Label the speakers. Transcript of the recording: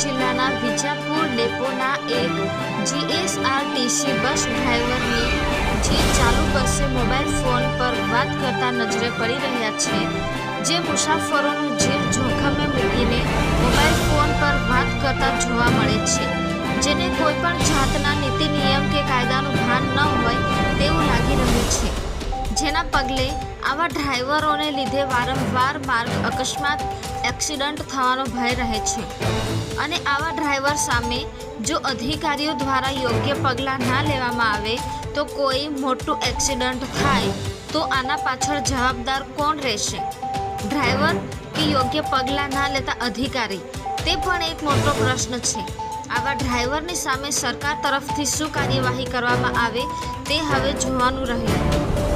Speaker 1: જિલ્લાના વિજાપુર ડેપોના એક જીએસઆરટીસી બસ ડ્રાઈવરની જે ચાલુ બસે મોબાઈલ ફોન પર વાત કરતા નજરે પડી રહ્યા છે, જે મુસાફરોનું જીવ જોખમે મૂકીને મોબાઈલ ફોન પર વાત કરતા જોવા મળે છે. જેને કોઈ પણ જાતના નીતિ નિયમ કે કાયદાનું ભાન ન હોય જેના પગલે આવા ડ્રાઈવરોને લીધે વારંવાર માર્ગ અકસ્માત, એક્સિડન્ટ થવાનો ભય રહે છે. અને આવા ડ્રાઈવર સામે જો અધિકારીઓ દ્વારા યોગ્ય પગલાં ના લેવામાં આવે તો કોઈ મોટું એક્સિડન્ટ થાય તો આના પાછળ જવાબદાર કોણ રહેશે? ડ્રાઈવર કે યોગ્ય પગલાં ના લેતા અધિકારી? તે પણ એક મોટો પ્રશ્ન છે. આવા ડ્રાઈવરની સામે સરકાર તરફથી શું કાર્યવાહી કરવામાં આવે તે હવે જોવાનું રહ્યું.